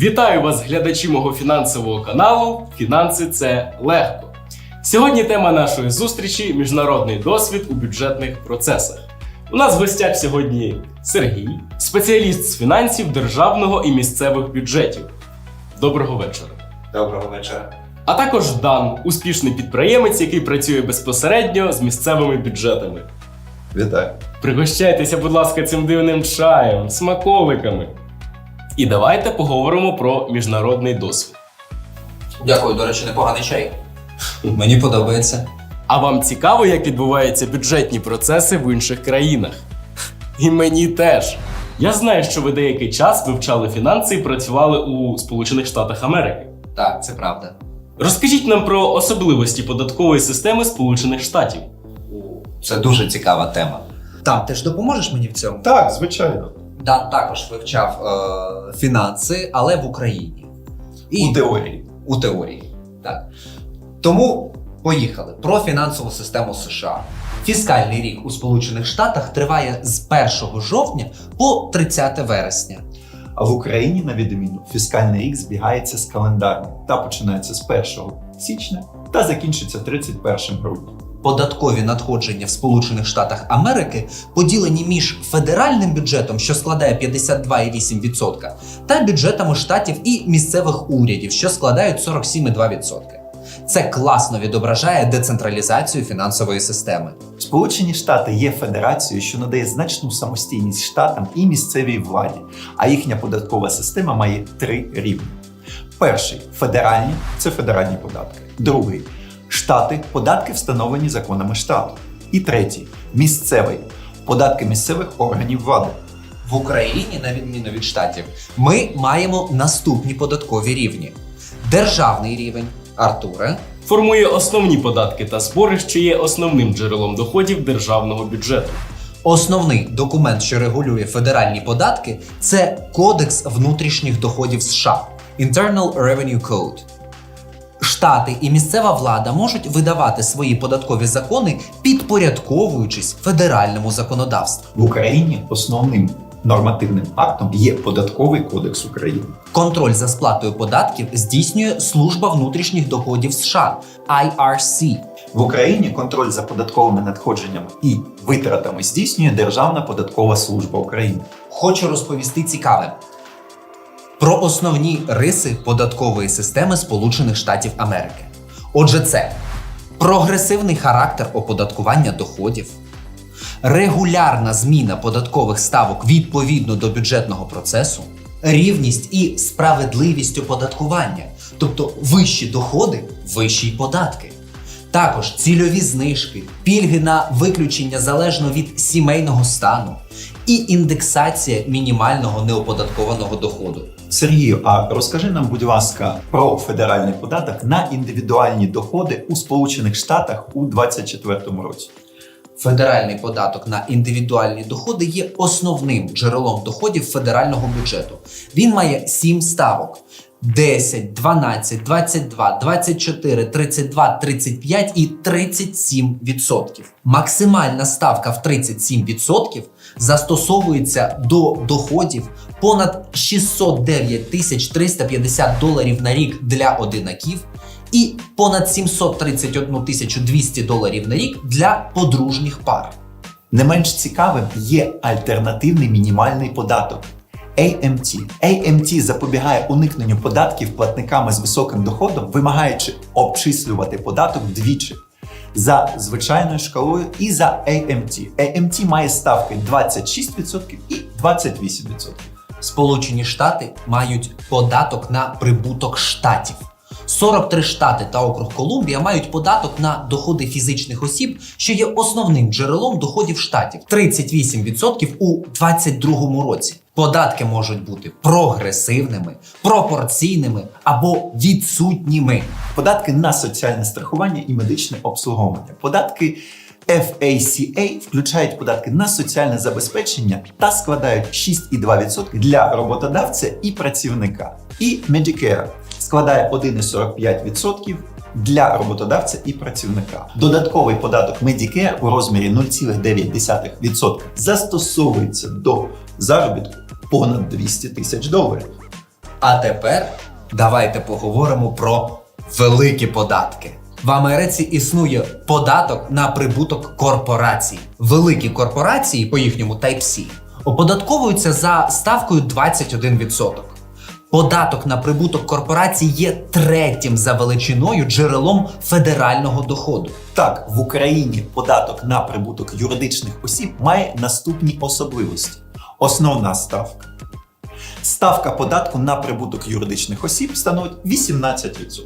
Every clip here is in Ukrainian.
Вітаю вас, глядачі мого фінансового каналу Фінанси це легко. Сьогодні тема нашої зустрічі міжнародний досвід у бюджетних процесах. У нас в гостях сьогодні Сергій, спеціаліст з фінансів державного і місцевих бюджетів. Доброго вечора. Доброго вечора. А також Дан, успішний підприємець, який працює безпосередньо з місцевими бюджетами. Вітаю. Пригощайтеся, будь ласка, цим дивним чаєм, смаколиками. І давайте поговоримо про міжнародний досвід. Дякую, до речі, непоганий чай. Мені подобається. А вам цікаво, як відбуваються бюджетні процеси в інших країнах? І мені теж. Я знаю, що ви деякий час вивчали фінанси і працювали у Сполучених Штатах Америки. Так, це правда. Розкажіть нам про особливості податкової системи Сполучених Штатів. Це дуже цікава тема. Там ти ж допоможеш мені в цьому? Так, звичайно. Дан також вивчав е, фінанси, але в Україні. І У теорії. у теорії. Так. Тому поїхали про фінансову систему США. Фіскальний рік у Сполучених Штатах триває з 1 жовтня по 30 вересня. А в Україні, на відміну, фіскальний рік збігається з календарним та починається з 1 січня та закінчиться 31 грудня. Податкові надходження в Сполучених Штатах Америки поділені між федеральним бюджетом, що складає 52,8%, та бюджетами штатів і місцевих урядів, що складають 47,2%. Це класно відображає децентралізацію фінансової системи. Сполучені Штати є федерацією, що надає значну самостійність штатам і місцевій владі, а їхня податкова система має три рівні. Перший федеральні це федеральні податки. Другий штати податки встановлені законами штату. І третій місцевий податки місцевих органів влади. В Україні, на відміну від штатів, ми маємо наступні податкові рівні: державний рівень Артуре, Формує основні податки та збори, що є основним джерелом доходів державного бюджету. Основний документ, що регулює федеральні податки, це Кодекс внутрішніх доходів США Internal Revenue Code. Штати і місцева влада можуть видавати свої податкові закони, підпорядковуючись федеральному законодавству. В Україні основним нормативним актом є Податковий кодекс України. Контроль за сплатою податків здійснює Служба внутрішніх доходів США IRC. В Україні контроль за податковими надходженнями і витратами здійснює Державна податкова служба України. Хочу розповісти цікаве про основні риси податкової системи Сполучених Штатів Америки. Отже, це прогресивний характер оподаткування доходів, регулярна зміна податкових ставок відповідно до бюджетного процесу, рівність і справедливість оподаткування, тобто вищі доходи, вищі податки. Також цільові знижки, пільги на виключення залежно від сімейного стану і індексація мінімального неоподаткованого доходу. Сергію, а розкажи нам, будь ласка, про федеральний податок на індивідуальні доходи у Сполучених Штатах у 2024 році. Федеральний податок на індивідуальні доходи є основним джерелом доходів федерального бюджету. Він має сім ставок: 10, 12, 22, 24, 32, 35 і 37 відсотків. Максимальна ставка в 37 відсотків застосовується до доходів понад 609 тисяч 350 доларів на рік для одинаків і понад 731 тисячу 200 доларів на рік для подружніх пар. Не менш цікавим є альтернативний мінімальний податок. AMT. AMT запобігає уникненню податків платниками з високим доходом, вимагаючи обчислювати податок двічі за звичайною шкалою і за AMT. AMT має ставки 26% і 28%. Сполучені Штати мають податок на прибуток штатів. 43 штати та округ Колумбія мають податок на доходи фізичних осіб, що є основним джерелом доходів штатів 38% у 2022 році. Податки можуть бути прогресивними, пропорційними або відсутніми. Податки на соціальне страхування і медичне обслуговування. Податки FACA включають податки на соціальне забезпечення та складають 6,2% для роботодавця і працівника. І Medicare складає 1,45% для роботодавця і працівника. Додатковий податок Medicare у розмірі 0,9% застосовується до заробітку понад 200 тисяч доларів. А тепер давайте поговоримо про великі податки. В Америці існує податок на прибуток корпорацій. Великі корпорації, по їхньому Type-C, оподатковуються за ставкою 21%. Податок на прибуток корпорацій є третім за величиною джерелом федерального доходу. Так, в Україні податок на прибуток юридичних осіб має наступні особливості: основна ставка. Ставка податку на прибуток юридичних осіб становить 18%.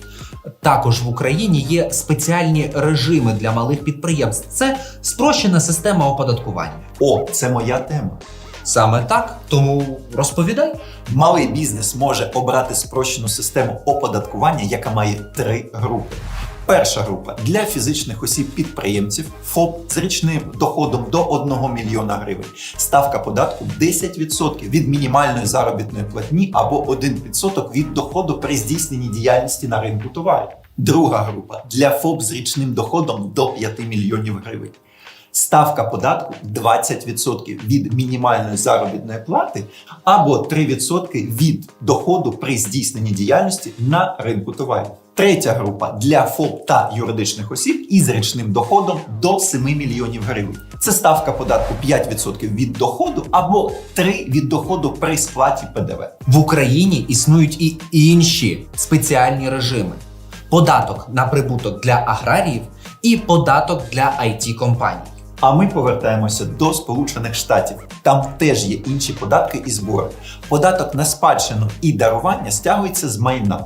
Також в Україні є спеціальні режими для малих підприємств. Це спрощена система оподаткування. О, це моя тема. Саме так, тому розповідай. Малий бізнес може обрати спрощену систему оподаткування, яка має три групи. Перша група для фізичних осіб-підприємців ФОП з річним доходом до 1 мільйона гривень. Ставка податку 10% від мінімальної заробітної платні або 1% від доходу при здійсненні діяльності на ринку товарів. Друга група для ФОП з річним доходом до 5 мільйонів гривень. Ставка податку 20% від мінімальної заробітної плати або 3% від доходу при здійсненні діяльності на ринку товарів. Третя група для ФОП та юридичних осіб із річним доходом до 7 мільйонів гривень. Це ставка податку 5% від доходу або 3% від доходу при сплаті ПДВ. В Україні існують і інші спеціальні режими: податок на прибуток для аграріїв і податок для it компаній. А ми повертаємося до Сполучених Штатів. Там теж є інші податки і збори. Податок на спадщину і дарування стягується з майна.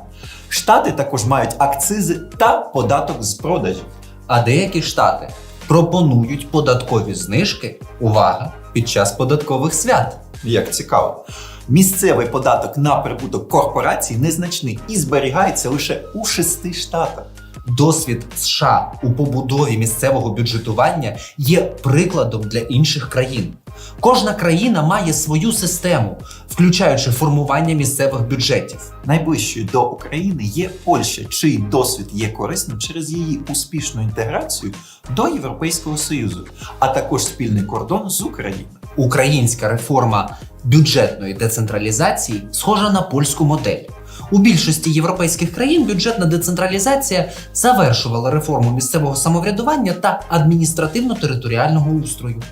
Штати також мають акцизи та податок з продажів. А деякі штати пропонують податкові знижки. Увага! Під час податкових свят. Як цікаво. Місцевий податок на прибуток корпорацій незначний і зберігається лише у шести штатах. Досвід США у побудові місцевого бюджетування є прикладом для інших країн. Кожна країна має свою систему, включаючи формування місцевих бюджетів. Найближчою до України є Польща, чий досвід є корисним через її успішну інтеграцію до Європейського Союзу, а також спільний кордон з Україною. Українська реформа бюджетної децентралізації схожа на польську модель. У більшості європейських країн бюджетна децентралізація завершувала реформу місцевого самоврядування та адміністративно-територіального устрою.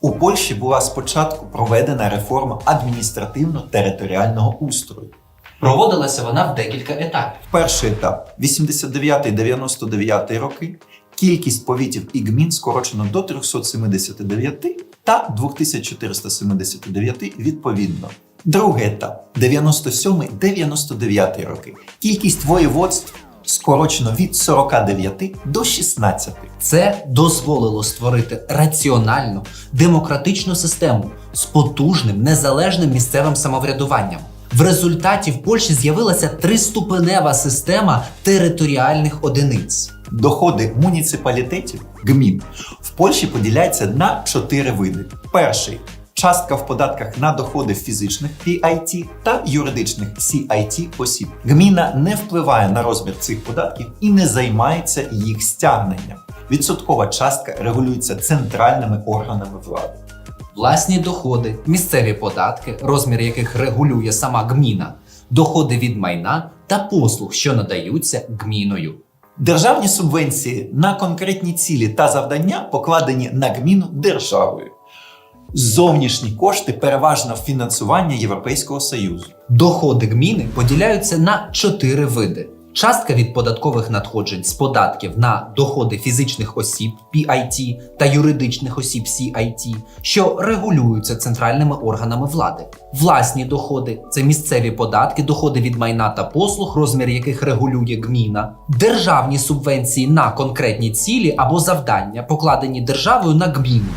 У Польщі була спочатку проведена реформа адміністративно-територіального устрою. Проводилася вона в декілька етапів. Перший етап 89-99 роки. Кількість повітів і гмін скорочено до 379 та 2479 відповідно. Другий етап 97-99 роки. Кількість воєводств скорочено від 49 до 16. Це дозволило створити раціональну демократичну систему з потужним незалежним місцевим самоврядуванням. В результаті в Польщі з'явилася триступенева система територіальних одиниць. Доходи муніципалітетів гмін в Польщі поділяються на чотири види. Перший частка в податках на доходи фізичних PIT та юридичних CIT осіб. Гміна не впливає на розмір цих податків і не займається їх стягненням. Відсоткова частка регулюється центральними органами влади. Власні доходи, місцеві податки, розмір яких регулює сама гміна, доходи від майна та послуг, що надаються гміною. Державні субвенції на конкретні цілі та завдання покладені на гміну державою. Зовнішні кошти переважно фінансування Європейського Союзу. Доходи гміни поділяються на чотири види: частка від податкових надходжень з податків на доходи фізичних осіб PIT та юридичних осіб CIT, що регулюються центральними органами влади. Власні доходи це місцеві податки, доходи від майна та послуг, розмір яких регулює гміна, державні субвенції на конкретні цілі або завдання, покладені державою на гміну.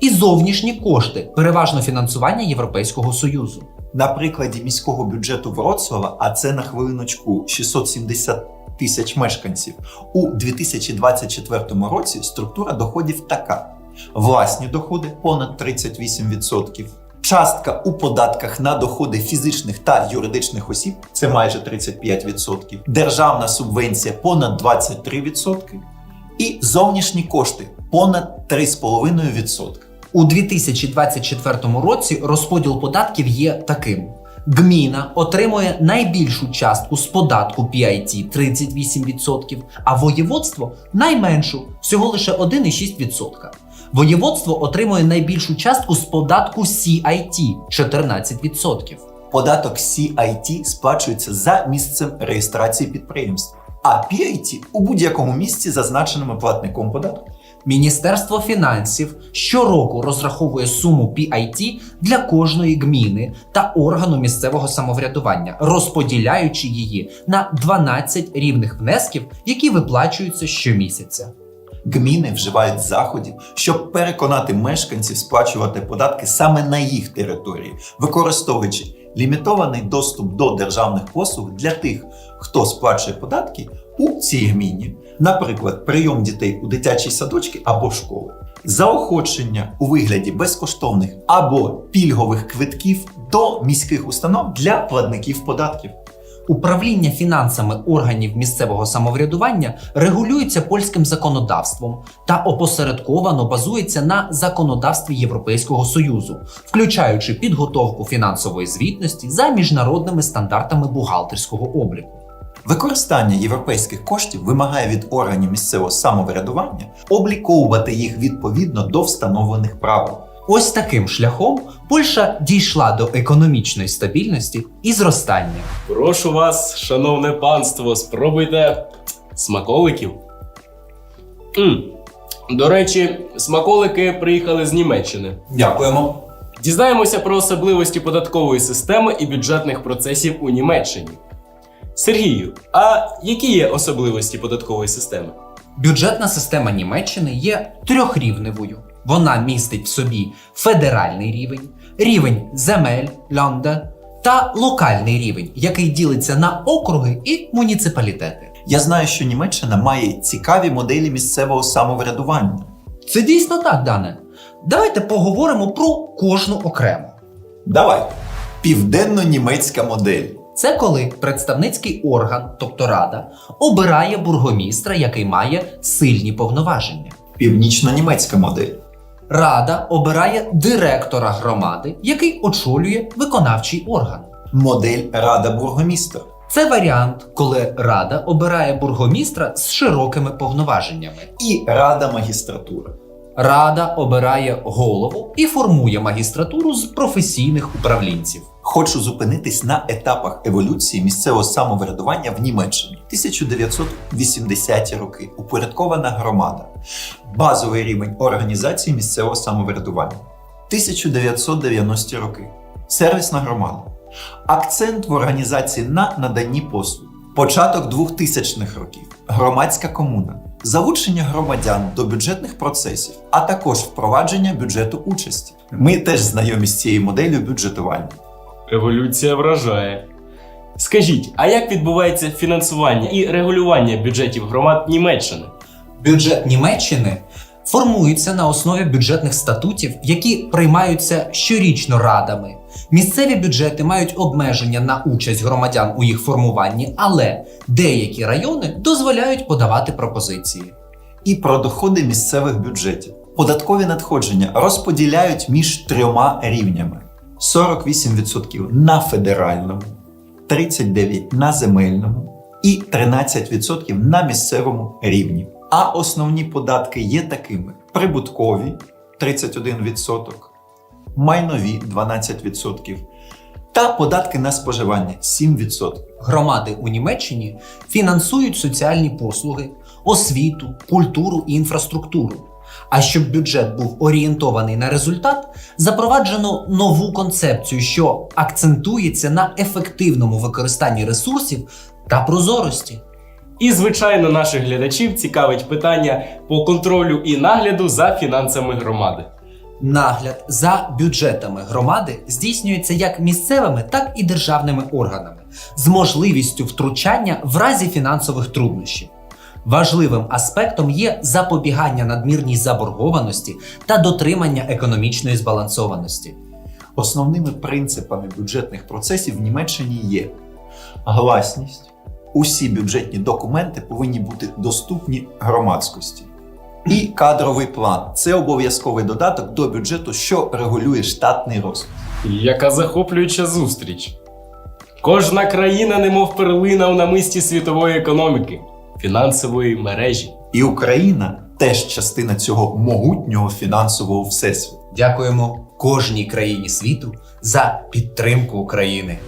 І зовнішні кошти, переважно фінансування Європейського Союзу. На прикладі міського бюджету Вроцлава, а це на хвилиночку 670 тисяч мешканців, у 2024 році структура доходів така: власні доходи понад 38%. Частка у податках на доходи фізичних та юридичних осіб це майже 35%. Державна субвенція понад 23%. І зовнішні кошти понад 3,5%. У 2024 році розподіл податків є таким: Гміна отримує найбільшу частку з податку PIT 38%, а воєводство найменшу всього лише 1,6%. Воєводство отримує найбільшу частку з податку CIT 14%. Податок CIT сплачується за місцем реєстрації підприємства, а PIT у будь-якому місці зазначеному платником податку. Міністерство фінансів щороку розраховує суму PIT для кожної гміни та органу місцевого самоврядування, розподіляючи її на 12 рівних внесків, які виплачуються щомісяця. Гміни вживають заходів, щоб переконати мешканців сплачувати податки саме на їх території, використовуючи лімітований доступ до державних послуг для тих, хто сплачує податки у цій гміні, наприклад, прийом дітей у дитячі садочки або школи, заохочення у вигляді безкоштовних або пільгових квитків до міських установ для платників податків. Управління фінансами органів місцевого самоврядування регулюється польським законодавством та опосередковано базується на законодавстві Європейського союзу, включаючи підготовку фінансової звітності за міжнародними стандартами бухгалтерського обліку. Використання європейських коштів вимагає від органів місцевого самоврядування обліковувати їх відповідно до встановлених правил. Ось таким шляхом Польща дійшла до економічної стабільності і зростання. Прошу вас, шановне панство, спробуйте смаколиків. м До речі, смаколики приїхали з Німеччини. Дякуємо. Дізнаємося про особливості податкової системи і бюджетних процесів у Німеччині. Сергію, а які є особливості податкової системи? Бюджетна система Німеччини є трьохрівневою. Вона містить в собі федеральний рівень, рівень земель лянда та локальний рівень, який ділиться на округи і муніципалітети. Я знаю, що Німеччина має цікаві моделі місцевого самоврядування. Це дійсно так, Дане. Давайте поговоримо про кожну окремо. Давай. Південно-німецька модель. Це коли представницький орган, тобто рада, обирає бургомістра, який має сильні повноваження. Північно-німецька модель. Рада обирає директора громади, який очолює виконавчий орган. Модель Рада бургомістра. Це варіант, коли рада обирає бургомістра з широкими повноваженнями. І Рада магістратури. Рада обирає голову і формує магістратуру з професійних управлінців. Хочу зупинитись на етапах еволюції місцевого самоврядування в Німеччині. 1980-ті роки. Упорядкована громада. Базовий рівень організації місцевого самоврядування. 1990-ті роки. Сервісна громада. Акцент в організації на наданні послуг. Початок 2000-х років. Громадська комуна. Залучення громадян до бюджетних процесів, а також впровадження бюджету участі. Ми теж знайомі з цією моделлю бюджетування. Еволюція вражає. Скажіть, а як відбувається фінансування і регулювання бюджетів громад Німеччини? Бюджет Німеччини формується на основі бюджетних статутів, які приймаються щорічно радами. Місцеві бюджети мають обмеження на участь громадян у їх формуванні, але деякі райони дозволяють подавати пропозиції. і про доходи місцевих бюджетів. Податкові надходження розподіляють між трьома рівнями: 48% на федеральному, 39% на земельному і 13% на місцевому рівні. А основні податки є такими: прибуткові 31%, майнові 12% та податки на споживання 7%. Громади у Німеччині фінансують соціальні послуги, освіту, культуру і інфраструктуру. А щоб бюджет був орієнтований на результат, запроваджено нову концепцію, що акцентується на ефективному використанні ресурсів та прозорості. І, звичайно, наших глядачів цікавить питання по контролю і нагляду за фінансами громади. Нагляд за бюджетами громади здійснюється як місцевими, так і державними органами з можливістю втручання в разі фінансових труднощів. Важливим аспектом є запобігання надмірній заборгованості та дотримання економічної збалансованості. Основними принципами бюджетних процесів в Німеччині є гласність. Усі бюджетні документи повинні бути доступні громадськості. І кадровий план це обов'язковий додаток до бюджету, що регулює штатний розпис. Яка захоплююча зустріч. Кожна країна, немов перлина у намисті світової економіки, фінансової мережі. І Україна теж частина цього могутнього фінансового всесвіту. Дякуємо кожній країні світу за підтримку України.